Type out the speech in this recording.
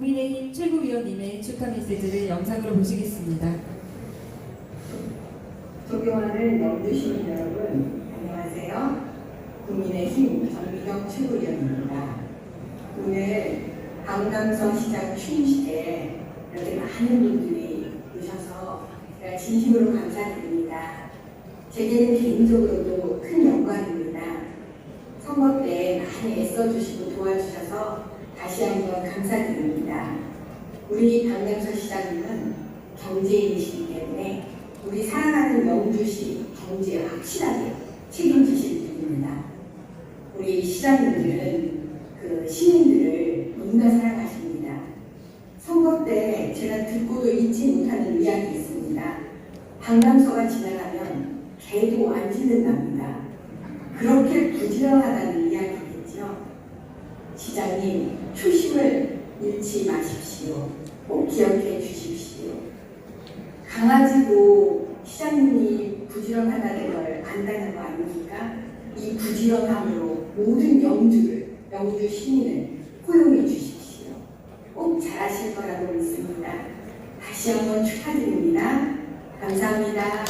국민의힘 최고위원님의 축하 메시지를 영상으로 보시겠습니다. 존경하는 영주 시민 여러분, 안녕하세요. 국민의힘 전민영 최고위원입니다. 오늘 강남성 시장 취임식에 이렇게 많은 분들이 오셔서 제가 진심으로 감사드립니다. 제게는 개인적으로도 큰 영광입니다. 선거 때 많이 애써주시고 도와주셔서 다시 한번 감사드립니다. 우리 강남서 시장님은 경제인이시기 때문에 우리 사랑하는 영주시 경제에 확실하게 책임지실 분입니다. 우리 시장님들은 그 시민들을 너무나 사랑하십니다. 선거 때 제가 듣고도 잊지 못하는 이야기 있습니다. 강남서가 지나가면 개도 안 짖는답니다. 그렇게 부지런하다는. 시장님 초심을 잃지 마십시오. 꼭 기억해 주십시오. 강아지도 시장님이 부지런하다는 걸 안다는 거 아닙니까? 이 부지런함으로 모든 영주를, 영주 시민을 포용해 주십시오. 꼭 잘하실 거라고 믿습니다. 다시 한번 축하드립니다. 감사합니다.